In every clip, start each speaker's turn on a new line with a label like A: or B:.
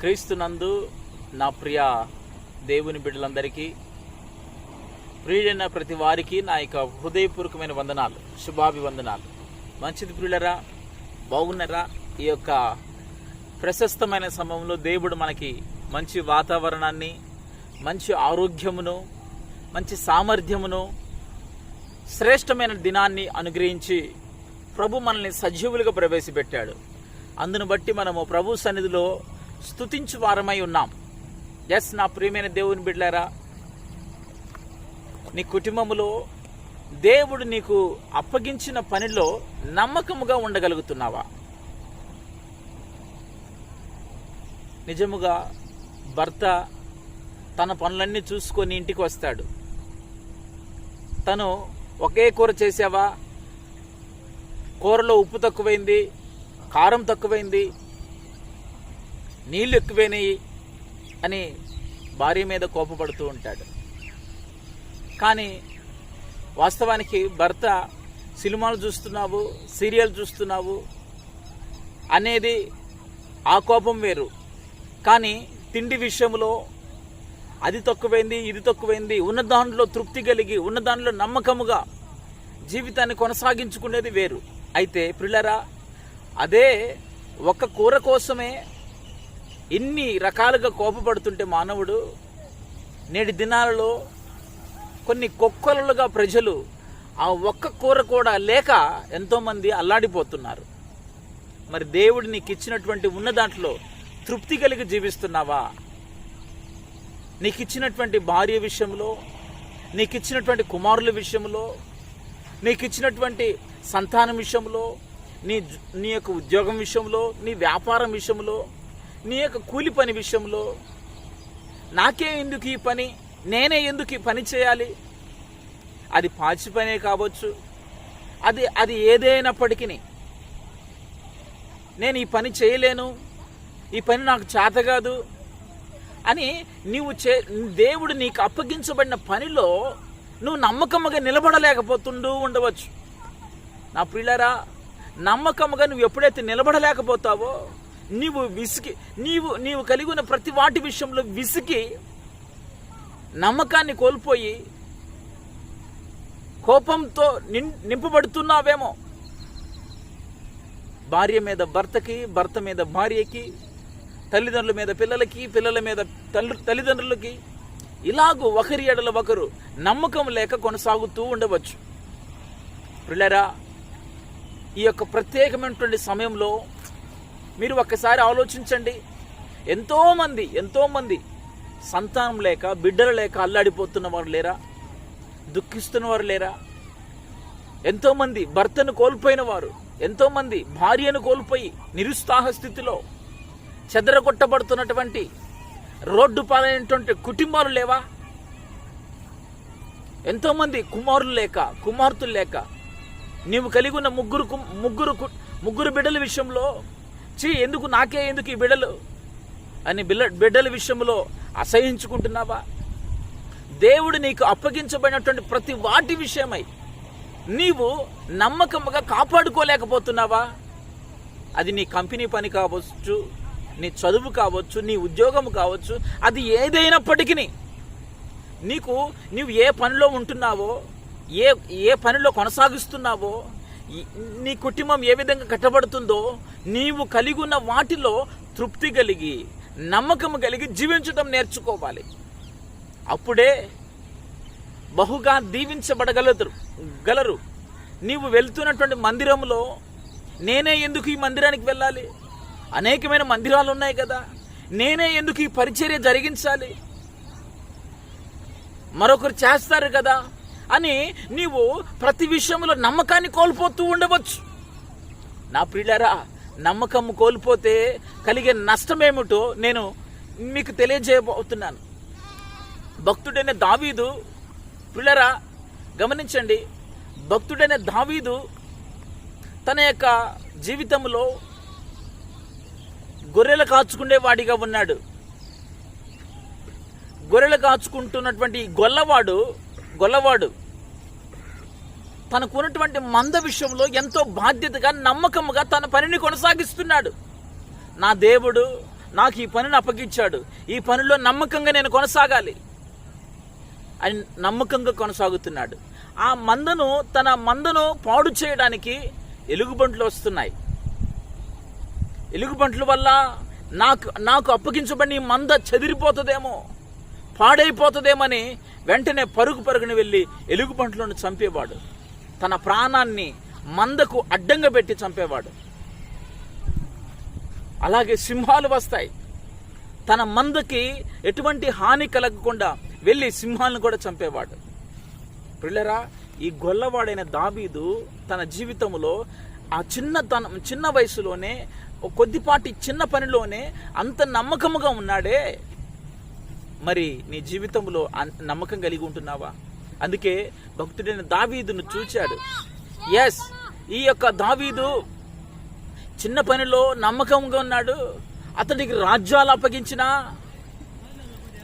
A: క్రీస్తునందు నా ప్రియ దేవుని బిడ్డలందరికీ ప్రియుడైన ప్రతి వారికి నా యొక్క హృదయపూర్వకమైన వందనాలు శుభాభివందనాలు. మంచిది ప్రియులరా బాగున్నారా? ఈ యొక్క ప్రశస్తమైన సమయంలో దేవుడు మనకి మంచి వాతావరణాన్ని మంచి ఆరోగ్యమును మంచి సామర్థ్యమును శ్రేష్టమైన దినాన్ని అనుగ్రహించి ప్రభు మనల్ని సజీవులుగా ప్రవేశపెట్టాడు. అందును బట్టి మనము ప్రభు సన్నిధిలో స్థుతించు వారమై ఉన్నాం. ఎస్ నా ప్రియమైన దేవుని బిడ్డారా నీ కుటుంబములో దేవుడు నీకు అప్పగించిన పనిలో నమ్మకముగా ఉండగలుగుతున్నావా? నిజముగా భర్త తన పనులన్నీ చూసుకొని ఇంటికి వస్తాడు. తను ఒకే కూర చేసావా? కూరలో ఉప్పు తక్కువైంది కారం తక్కువైంది నీళ్ళు ఎక్కువైనాయి అని భార్య మీద కోపపడుతూ ఉంటాడు. కానీ వాస్తవానికి భర్త సినిమాలు చూస్తున్నావు సీరియల్ చూస్తున్నావు అనేది ఆ కోపం వేరు. కానీ తిండి విషయంలో అది తక్కువైంది ఇది తక్కువైంది ఉన్న దాంట్లో తృప్తి కలిగి ఉన్న దాంట్లో నమ్మకముగా జీవితాన్ని కొనసాగించుకునేది వేరు. అయితే ప్రిల్లరా అదే ఒక కూర కోసమే ఇన్ని రకాలుగా కోపపడుతుంటే మానవుడు నేటి దినాలలో కొన్ని కుక్కలుగా ప్రజలు ఆ ఒక్క కూర కూడా లేక ఎంతోమంది అల్లాడిపోతున్నారు. మరి దేవుడు నీకు ఇచ్చినటువంటి ఉన్న దాంట్లో తృప్తి కలిగి జీవిస్తున్నావా? నీకు ఇచ్చినటువంటి భార్య విషయంలో నీకు ఇచ్చినటువంటి కుమారుల విషయంలో నీకు ఇచ్చినటువంటి సంతానం విషయంలో నీ నీ యొక్క ఉద్యోగం విషయంలో నీ వ్యాపారం విషయంలో నీ యొక్క కూలి పని విషయంలో నాకే ఎందుకు ఈ పని? నేనే ఎందుకు ఈ పని చేయాలి? అది పాచి పనే కావచ్చు. అది అది ఏదైనప్పటికీ నేను ఈ పని చేయలేను. ఈ పని నాకు చేత కాదు అని నీవు చే దేవుడు నీకు అప్పగించబడిన పనిలో నువ్వు నమ్మకముగా నిలబడలేకపోతుండూ ఉండవచ్చు. నా పిల్లరా నమ్మకముగా నువ్వు ఎప్పుడైతే నిలబడలేకపోతావో నీవు విసికి నీవు నీవు కలిగి ఉన్న ప్రతి వాటి విషయంలో విసికి నమ్మకాన్ని కోల్పోయి కోపంతో నిం నింపబడుతున్నావేమో. భార్య మీద భర్తకి భర్త మీద భార్యకి తల్లిదండ్రుల మీద పిల్లలకి పిల్లల మీద తల్లి తల్లిదండ్రులకి ఇలాగూ ఒకరి ఎడల ఒకరు నమ్మకం లేక కొనసాగుతూ ఉండవచ్చు. పిల్లరా ఈ యొక్క ప్రత్యేకమైనటువంటి సమయంలో మీరు ఒక్కసారి ఆలోచించండి. ఎంతోమంది ఎంతోమంది సంతానం లేక బిడ్డలు లేక అల్లాడిపోతున్న వారు లేరా? దుఃఖిస్తున్నవారు లేరా? ఎంతోమంది భర్తను కోల్పోయిన వారు ఎంతోమంది భార్యను కోల్పోయి నిరుత్సాహ స్థితిలో చెదరగొట్టబడుతున్నటువంటి రోడ్డు పాలైనటువంటి కుటుంబాలు లేవా? ఎంతోమంది కుమారులు లేక కుమార్తెలు లేక నీవు కలిగి ఉన్న ముగ్గురు ముగ్గురు ముగ్గురు బిడ్డల విషయంలో చీ ఎందుకు నాకే ఎందుకు ఈ బిడ్డలు అని బిల్ల బిడ్డల విషయంలో అసహించుకుంటున్నావా? దేవుడు నీకు అప్పగించబడినటువంటి ప్రతి వాటి విషయమై నీవు నమ్మకముగా కాపాడుకోలేకపోతున్నావా? అది నీ కంపెనీ పని కావచ్చు నీ చదువు కావచ్చు నీ ఉద్యోగం కావచ్చు అది ఏదైనప్పటికీ నీకు నీవు ఏ పనిలో ఉంటున్నావో ఏ ఏ పనిలో కొనసాగిస్తున్నావో నీ కుటుంబం ఏ విధంగా కట్టబడుతుందో నీవు కలిగి ఉన్న వాటిలో తృప్తి కలిగి నమ్మకం కలిగి జీవించడం నేర్చుకోవాలి. అప్పుడే బహుగా దీవించబడగలరు గలరు. నీవు వెళ్తున్నటువంటి మందిరంలో నేనే ఎందుకు ఈ మందిరానికి వెళ్ళాలి? అనేకమైన మందిరాలు ఉన్నాయి కదా. నేనే ఎందుకు ఈ పరిచర్య జరిగించాలి? మరొకరు చేస్తారు కదా. అని నీవు ప్రతి విషయంలో నమ్మకాన్ని కోల్పోతూ ఉండవచ్చు. నా ప్రియులరా నమ్మకం కోల్పోతే కలిగే నష్టమేమిటో నేను మీకు తెలియజేయబోతున్నాను. భక్తుడైన దావీదు పిల్లరా గమనించండి. భక్తుడైన దావీదు తన యొక్క జీవితంలో గొర్రెలు కాచుకునే వాడిగా ఉన్నాడు. గొర్రెలు కాచుకుంటున్నటువంటి గొల్లవాడు గొల్లవాడు. తనకున్నటువంటి మంద విషయంలో ఎంతో బాధ్యతగా నమ్మకముగా తన పనిని కొనసాగిస్తున్నాడు. నా దేవుడు నాకు ఈ పనిని అప్పగించాడు. ఈ పనిలో నమ్మకంగా నేను కొనసాగాలి. అని నమ్మకంగా కొనసాగుతున్నాడు. ఆ మందను తన మందను పాడు చేయడానికి ఎలుగుబంట్లు వస్తున్నాయి. ఎలుగుబంట్ల వల్ల నాకు నాకు అప్పగించబడిన మంద చెదిరిపోతుందేమో. పాడైపోతుందేమని వెంటనే పరుగు పరుగుని వెళ్ళి ఎలుగుబంట్లను చంపేవాడు. తన ప్రాణాన్ని మందకు అడ్డంగా పెట్టి చంపేవాడు. అలాగే సింహాలు వస్తాయి. తన మందకి ఎటువంటి హాని కలగకుండా వెళ్ళి సింహాలను కూడా చంపేవాడు. పిల్లరా ఈ గొల్లవాడైన దాబీదు తన జీవితంలో ఆ చిన్న తన చిన్న వయసులోనే కొద్దిపాటి చిన్న పనిలోనే అంత నమ్మకముగా ఉన్నాడే. మరి నీ జీవితంలో అన్- నమ్మకం కలిగి ఉంటున్నావా? అందుకే భక్తుడైన దావీదును చూచాడు. ఎస్ ఈ యొక్క దావీదు చిన్న పనిలో నమ్మకంగా ఉన్నాడు. అతడికి రాజ్యాలు అప్పగించిన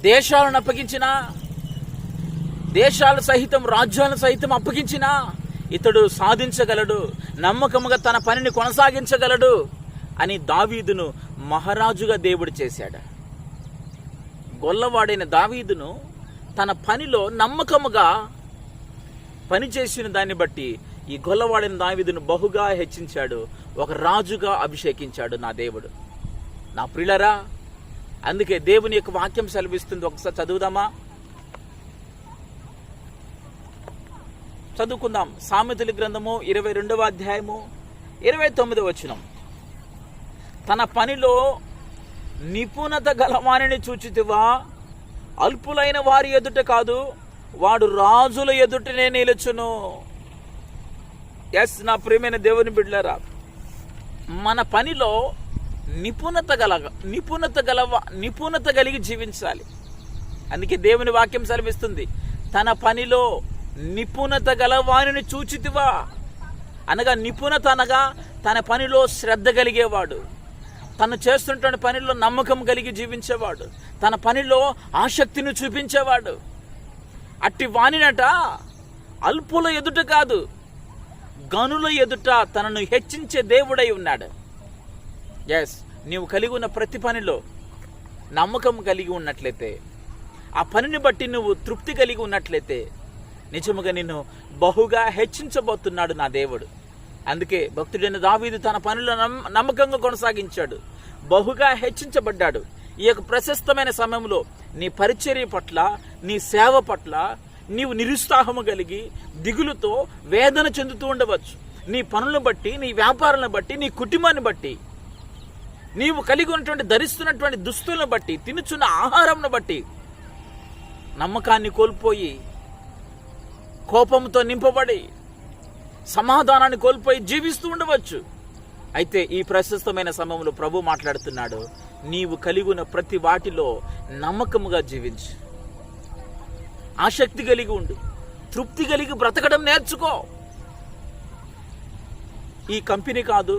A: దేశాలను అప్పగించిన దేశాల సహితం రాజ్యాలను సహితం అప్పగించిన ఇతడు సాధించగలడు. నమ్మకముగా తన పనిని కొనసాగించగలడు అని దావీదును మహారాజుగా దేవుడు చేశాడు. గొల్లవాడైన దావీదును తన పనిలో నమ్మకముగా పనిచేసిన దాన్ని బట్టి ఈ గొల్లవాడైన దావీదును బహుగా హెచ్చించాడు. ఒక రాజుగా అభిషేకించాడు నా దేవుడు. నా ప్రిలరా అందుకే దేవుని యొక్క వాక్యం సెలవిస్తుంది. ఒకసారి చదువుదామా? చదువుకుందాం. సామెతల గ్రంథము ఇరవై రెండవ అధ్యాయము ఇరవై తొమ్మిదవ వచనం. తన పనిలో నిపుణత గలవాణిని చూచితివా? అల్పులైన వారి ఎదుట కాదు వాడు రాజుల ఎదుటనే నిలుచును. ఎస్ నా ప్రియమైన దేవుని బిడ్డలరా మన పనిలో నిపుణత గల నిపుణత గల నిపుణత కలిగి జీవించాలి. అందుకే దేవుని వాక్యం సెలవిస్తుంది తన పనిలో నిపుణత గల వారిని చూచితివా? అనగా నిపుణత అనగా తన పనిలో శ్రద్ధ కలిగేవాడు. తను చేస్తుంటున్న పనిలో నమ్మకం కలిగి జీవించేవాడు. తన పనిలో ఆసక్తిని చూపించేవాడు. అట్టి వాణినట అల్పుల ఎదుట కాదు గనుల ఎదుట తనను హెచ్చించే దేవుడై ఉన్నాడు. ఎస్ నీవు కలిగి ఉన్న ప్రతి పనిలో నమ్మకం కలిగి ఉన్నట్లయితే ఆ పనిని బట్టి నువ్వు తృప్తి కలిగి ఉన్నట్లయితే నిజముగా నిన్ను బహుగా హెచ్చించబోతున్నాడు నా దేవుడు. అందుకే భక్తుడైన దావీదు తన పనులు నమ్మ- నమ్మకంగా కొనసాగించాడు. బహుగా హెచ్చించబడ్డాడు. ఈ యొక్క ప్రశస్తమైన సమయంలో నీ పరిచర్య పట్ల నీ సేవ పట్ల నీవు నిరుత్సాహము కలిగి దిగులుతో వేదన చెందుతూ ఉండవచ్చు. నీ పనులను బట్టి నీ వ్యాపారాలను బట్టి నీ కుటుంబాన్ని బట్టి నీవు కలిగి ఉన్నటువంటి ధరిస్తున్నటువంటి దుస్తులను బట్టి తినుచున్న ఆహారంను బట్టి నమ్మకాన్ని కోల్పోయి కోపంతో నింపబడి సమాధానాన్ని కోల్పోయి జీవిస్తూ ఉండవచ్చు. అయితే ఈ ప్రశస్తమైన సమయంలో ప్రభు మాట్లాడుతున్నాడు నీవు కలిగి ఉన్న ప్రతి వాటిలో నమ్మకముగా జీవించు. ఆసక్తి కలిగి ఉండు తృప్తి కలిగి బ్రతకడం నేర్చుకో. ఈ కంపెనీ కాదు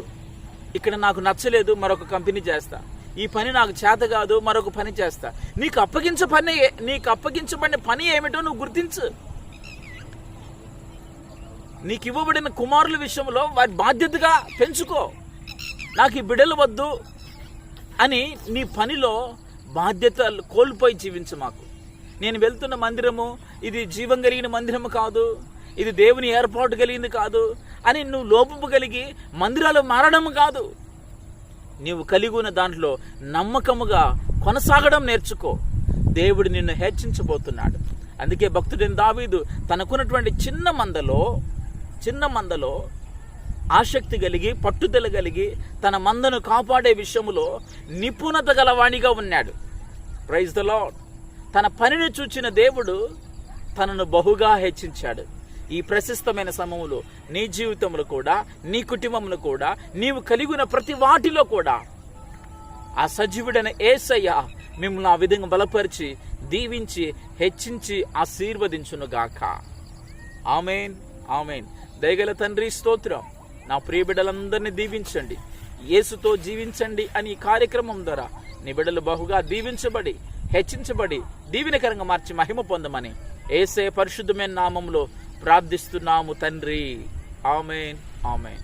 A: ఇక్కడ నాకు నచ్చలేదు మరొక కంపెనీ చేస్తా. ఈ పని నాకు చేత కాదు మరొక పని చేస్తా. నీకు అప్పగించ పని నీకు అప్పగించబడిన పని ఏమిటో నువ్వు గుర్తించు. నీకు ఇవ్వబడిన కుమారుల విషయంలో వారి బాధ్యతగా పెంచుకో. నాకు ఈ బిడ్డలు వద్దు అని నీ పనిలో బాధ్యతలు కోల్పోయి జీవించు మాకు. నేను వెళ్తున్న మందిరము ఇది జీవం కలిగిన మందిరము కాదు ఇది దేవుని ఏర్పాటు కలిగింది కాదు అని నువ్వు లోపము కలిగి మందిరాలు మారడం కాదు. నీవు కలిగి ఉన్న దాంట్లో నమ్మకముగా కొనసాగడం నేర్చుకో. దేవుడు నిన్ను హెచ్చించబోతున్నాడు. అందుకే భక్తుడైన దావీదు తనకున్నటువంటి చిన్న మందలో చిన్న మందలో ఆసక్తి కలిగి పట్టుదల కలిగి తన మందను కాపాడే విషయంలో నిపుణత గలవాణిగా ఉన్నాడు. ప్రైజ్ ద లాడ్ తన పనిని చూచిన దేవుడు తనను బహుగా హెచ్చించాడు. ఈ ప్రశస్తమైన సమయంలో నీ జీవితంలో కూడా నీ కుటుంబంలో కూడా నీవు కలిగిన ప్రతి వాటిలో కూడా ఆ సజీవుడైన ఏసయ్య మిమ్మల్ని ఆ విధంగా బలపరిచి దీవించి హెచ్చించి ఆశీర్వదించునుగాక. ఆమెన్ ఆమెన్ దయగల తండ్రి స్తోత్రం. నా ప్రియ బిడ్డలందరినీ దీవించండి. యేసుతో జీవించండి అని ఈ కార్యక్రమం ద్వారా నీ బిడ్డలు బహుగా దీవించబడి హెచ్చించబడి దీవెనకరంగా మార్చి మహిమ పొందమని ఏసే పరిశుద్ధమైన నామంలో ప్రార్థిస్తున్నాము తండ్రి. ఆమెన్. ఆమెన్.